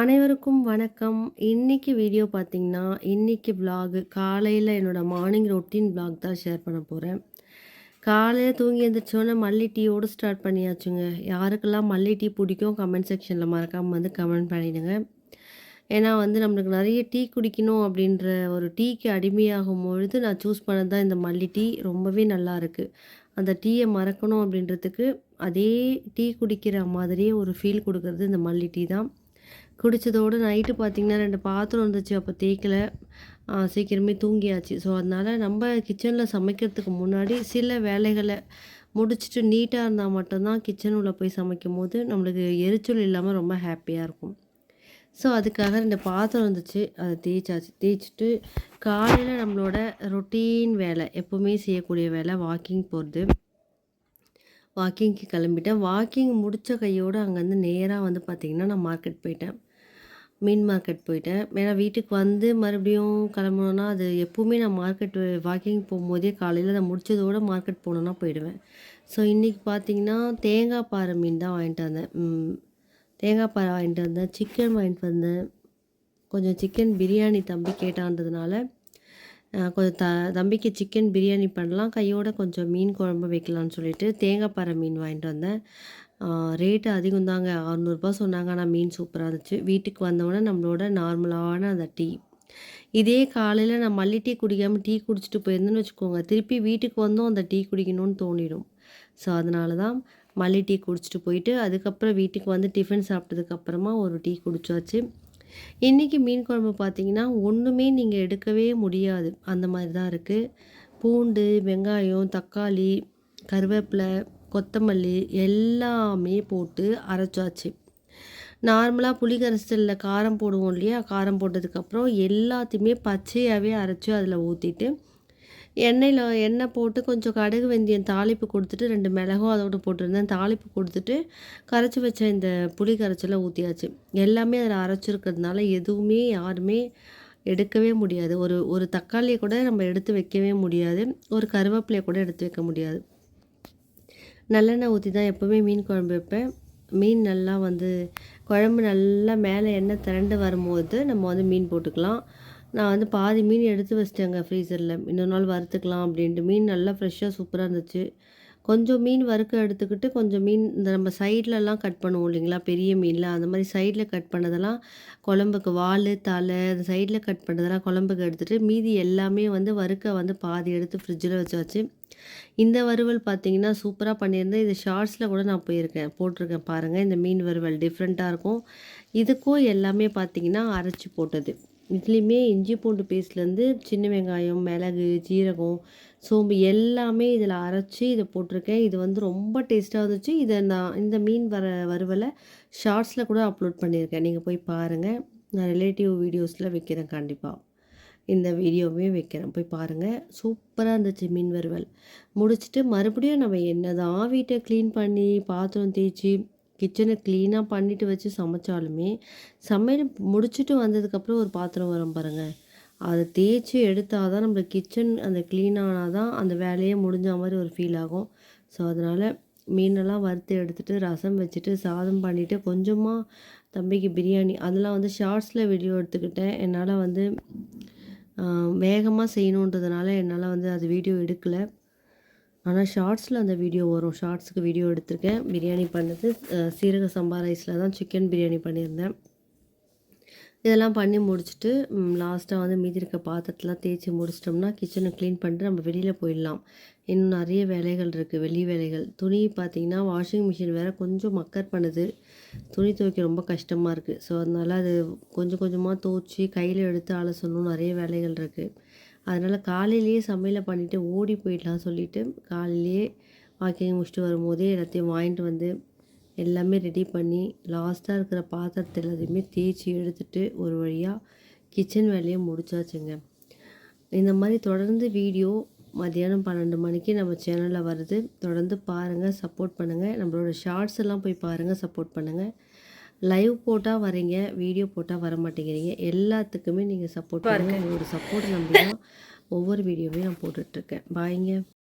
அனைவருக்கும் வணக்கம். இன்னைக்கு வீடியோ பார்த்தீங்கன்னா, இன்னைக்கு ப்ளாகு காலையில் என்னோட மார்னிங் ரொட்டீன் ப்ளாக் தான் ஷேர் பண்ண போகிறேன் காலையில் தூங்கி எழுந்திரிச்சோன்னே மல்லி டீயோடு ஸ்டார்ட் பண்ணியாச்சுங்க. யாருக்கெல்லாம் மல்லி டீ பிடிக்கும் கமெண்ட் செக்ஷனில் மறக்காமல் வந்து கமெண்ட் பண்ணிவிடுங்க ஏன்னா வந்து நம்மளுக்கு நிறைய டீ குடிக்கணும் அப்படின்ற ஒரு டீக்கு அடிமையாகும் பொழுது நான் சூஸ் பண்ணது தான் இந்த மல்லி டீ. ரொம்பவே நல்லா இருக்குது அந்த டீயை மறக்கணும் அப்படின்றதுக்கு அதே டீ குடிக்கிற மாதிரியே ஒரு ஃபீல் கொடுக்குறது இந்த மல்லி டீ தான். குடித்ததோடு நைட்டு பார்த்தீங்கன்னா ரெண்டு பாத்திரம் இருந்துச்சு. அப்போ தேய்க்கல. சீக்கிரமே தூங்கியாச்சு. ஸோ, அதனால் நம்ம கிச்சனில் சமைக்கிறதுக்கு முன்னாடி சில வேலைகளை முடிச்சுட்டு நீட்டாக இருந்தால் மட்டும்தான் கிச்சன் உள்ளே போய் சமைக்கும்போது நம்மளுக்கு எரிச்சல் இல்லாமல் ரொம்ப ஹாப்பியாக இருக்கும். ஸோ, அதுக்காக ரெண்டு பாத்திரம் இருந்துச்சு. அதை தேய்ச்சாச்சு. தேய்ச்சிட்டு காலையில் நம்மளோட ரொட்டீன் வேலை எப்போவுமே செய்யக்கூடிய வேலை வாக்கிங் போகிறது வாக்கிங்க்கு கிளம்பிட்டேன். வாக்கிங் முடித்த கையோடு அங்கேருந்து நேராக வந்து பார்த்திங்கன்னா நான் மார்க்கெட் போயிட்டேன். மீன் மார்க்கெட் போயிட்டேன். ஏன்னா வீட்டுக்கு வந்து மறுபடியும் கிளம்பணுன்னா அது எப்போவுமே நான் மார்க்கெட் வாக்கிங் போகும்போதே காலையில் நான் முடிச்சதோட மார்க்கெட் போகணுன்னா போயிடுவேன். ஸோ, இன்றைக்கி பார்த்தீங்கன்னா, தேங்காய் பாறை மீன் தான் வாங்கிட்டு வந்தேன். தேங்காய் பாறை வாங்கிட்டு வந்தேன். சிக்கன் வாங்கிட்டு வந்தேன். கொஞ்சம் சிக்கன் பிரியாணி தம்பி கேட்டான்றதுனால, கொஞ்சம் த தம்பிக்கு சிக்கன் பிரியாணி பண்ணலாம். கையோட கொஞ்சம் மீன் குழம்பு வைக்கலான்னு சொல்லிட்டு தேங்காய்ப்பாறை மீன் வாங்கிட்டு வந்தேன். ரேட்டு அதிகம் தாங்க. அறநூறுபா சொன்னாங்க. ஆனால் மீன் சூப்பராக இருந்துச்சு. வீட்டுக்கு வந்தவுடனே நம்மளோட நார்மலான அந்த டீ. இதே காலையில் நான் மல்லி டீ குடிக்காமல் டீ குடிச்சிட்டு போயிருந்தேன்னு வச்சுக்கோங்க, திருப்பி வீட்டுக்கு வந்தும் அந்த டீ குடிக்கணும்னு தோணிடும். ஸோ, அதனால தான் மல்லி டீ குடிச்சிட்டு போயிட்டு, அதுக்கப்புறம் வீட்டுக்கு வந்து டிஃபன் சாப்பிட்டதுக்கப்புறமா ஒரு டீ குடிச்சாச்சு. இன்னைக்கு மீன் குழம்பு பார்த்திங்கன்னா ஒன்றுமே நீங்கள் எடுக்கவே முடியாது. அந்த மாதிரி தான் இருக்குது பூண்டு, வெங்காயம், தக்காளி, கருவேப்பிலை கொத்தமல்லி எல்லாமே போட்டு அரைச்சாச்சு. நார்மலாக புளி கரைசலில் காரம் போடுவோம் இல்லையா? காரம் போட்டதுக்கப்புறம் எல்லாத்தையுமே பச்சையாகவே அரைச்சி அதில் ஊற்றிட்டு எண்ணெயில் எண்ணெய் போட்டு கொஞ்சம் கடுகு, வெந்தயம் தாளிப்பு கொடுத்துட்டு ரெண்டு மிளகும் அதோட போட்டிருந்தேன். தாளிப்பு கொடுத்துட்டு கரைச்சி வச்ச இந்த புளி கரைச்சல ஊற்றியாச்சு எல்லாமே அதில் அரைச்சிருக்கிறதுனால எதுவுமே யாருமே எடுக்கவே முடியாது. ஒரு ஒரு தக்காளியை கூட நம்ம எடுத்து வைக்கவே முடியாது. ஒரு கருவேப்பிலையை கூட எடுத்து வைக்க முடியாது. நல்லெண்ணெய் ஊற்றி தான் எப்போவுமே மீன் குழம்பு வைப்பேன். மீன் நல்லா வந்து குழம்பு நல்லா மேலே எண்ணெய் திரண்டு வரும்போது, நம்ம வந்து மீன் போட்டுக்கலாம். நான் வந்து பாதி மீன் எடுத்து வச்சிட்டேங்க ஃப்ரீசரில் இன்னொரு நாள் வறுத்துக்கலாம் அப்படின்ட்டு. மீன் நல்லா ஃப்ரெஷ்ஷாக சூப்பராக இருந்துச்சு. கொஞ்சம் மீன் வறுக்க எடுத்துக்கிட்டு, கொஞ்சம் மீன் இந்த நம்ம சைட்லலாம் கட் பண்ணுவோம் இல்லைங்களா? பெரிய மீன்லாம் அந்த மாதிரி சைடில் கட் பண்ணதெல்லாம் குழம்புக்கு வால் தலை அந்த சைடில் கட் பண்ணதெல்லாம் குழம்புக்கு எடுத்துகிட்டு மீதி எல்லாமே வந்து வறுக்க வந்து பாதி எடுத்து ஃப்ரிட்ஜில் வச்சாச்சு. இந்த வறுவல் பார்த்தீங்கன்னா, சூப்பராக பண்ணியிருந்தேன். இது ஷார்ட்ஸில் கூட நான் போயிருக்கேன். போட்டிருக்கேன் பாருங்கள் இந்த மீன் வறுவல் டிஃப்ரெண்ட்டாக இருக்கும். இதுக்கும் எல்லாமே பார்த்தீங்கன்னா, அரைச்சி போட்டது. இதுலேயுமே இஞ்சி பூண்டு பேஸ்ட்லேருந்து சின்ன வெங்காயம், மிளகு, ஜீரகம், சோம்பு எல்லாமே இதில் அரைச்சி இதை போட்டிருக்கேன். இது வந்து ரொம்ப டேஸ்ட்டாக இருந்துச்சு. இதை நான் இந்த மீன் வர வறுவலை ஷார்ட்ஸில் கூட அப்லோட் பண்ணியிருக்கேன். நீங்கள் போய் பாருங்கள் நான் ரிலேட்டிவ் வீடியோஸில் வைக்கிறேன் கண்டிப்பாக இந்த வீடியோவே வைக்கிறேன். போய் பாருங்கள் சூப்பராக இருந்துச்சு மீன் வறுவல். முடிச்சுட்டு மறுபடியும் நம்ம என்ன தான் வீட்டை க்ளீன் பண்ணி, பாத்திரம் தேய்ச்சி கிச்சனை க்ளீனாக பண்ணிட்டு வச்சு சமைச்சாலுமே, சமையல் முடிச்சுட்டு வந்ததுக்கப்புறம் ஒரு பாத்திரம் வரும் பாருங்கள் அதை தேய்ச்சி எடுத்தால் தான் நம்மளுக்கு கிச்சன் அந்த க்ளீன் ஆனால் தான் அந்த வேலையே முடிஞ்ச மாதிரி ஒரு ஃபீல் ஆகும். ஸோ, அதனால் மீனெல்லாம் வறுத்து எடுத்துகிட்டு ரசம் வச்சுட்டு, சாதம் பண்ணிவிட்டு கொஞ்சமாக தம்பிக்கு பிரியாணி அதெல்லாம் வந்து ஷார்ட்ஸில் வீடியோ எடுத்துக்கிட்டேன். என்னால் வந்து வேகமாக செய்யணுன்றதுனால என்னால் வந்து அது வீடியோ எடுக்கலை ஆனால் ஷார்ட்ஸில் அந்த வீடியோ வரும். ஷார்ட்ஸுக்கு வீடியோ எடுத்திருக்கேன். பிரியாணி பண்ணது. சீரக சம்பா ரைஸில் தான் சிக்கன் பிரியாணி பண்ணியிருந்தேன். இதெல்லாம் பண்ணி முடிச்சுட்டு, லாஸ்ட்டாக வந்து மீதி இருக்க பாத்திரத்தெலாம் தேய்ச்சி முடிச்சிட்டோம்னா, கிச்சனை க்ளீன் பண்ணிட்டு நம்ம வெளியில் போயிடலாம். இன்னும் நிறைய வேலைகள் இருக்குது வெளி வேலைகள். துணி பார்த்தீங்கன்னா, வாஷிங் மிஷின் வேற கொஞ்சம் மக்கர் பண்ணுது. துணி துவைக்க ரொம்ப கஷ்டமாக இருக்குது ஸோ, அதனால் அது கொஞ்சம் கொஞ்சமாக துவைச்சி கையில் எடுத்து அலசணும். நிறைய வேலைகள் இருக்குது அதனால் காலையிலேயே சமையலை பண்ணிவிட்டு ஓடி போயிடலாம்னு சொல்லிட்டு, காலையிலேயே வாக்கிங் முடிச்சுட்டு வரும்போதே எல்லாத்தையும் வாங்கிட்டு வந்து, எல்லாமே ரெடி பண்ணி, லாஸ்ட்டாக இருக்கிற பாத்திரத்தை எல்லாத்தையுமே தேய்ச்சி எடுத்துகிட்டு ஒரு வழியாக கிச்சன் வேலையை முடிச்சாச்சுங்க. இந்த மாதிரி தொடர்ந்து வீடியோ மதியானம் 12 மணிக்கு நம்ம சேனலில் வருது. தொடர்ந்து பாருங்க, சப்போர்ட் பண்ணுங்க. நம்மளோட ஷார்ட்ஸ் எல்லாம் போய் பாருங்கள் சப்போர்ட் பண்ணுங்க. லைவ் போட்டா வரீங்க, வீடியோ போட்டா வரமாட்டேங்கிறீங்க. எல்லாத்துக்குமே நீங்க சப்போர்ட் பண்ணுங்க. உங்களோட சப்போர்ட்ட நம்பி தான் ஒவ்வொரு வீடியோவையும் நான் போட்டுட்ருக்கேன். பாய்ங்க.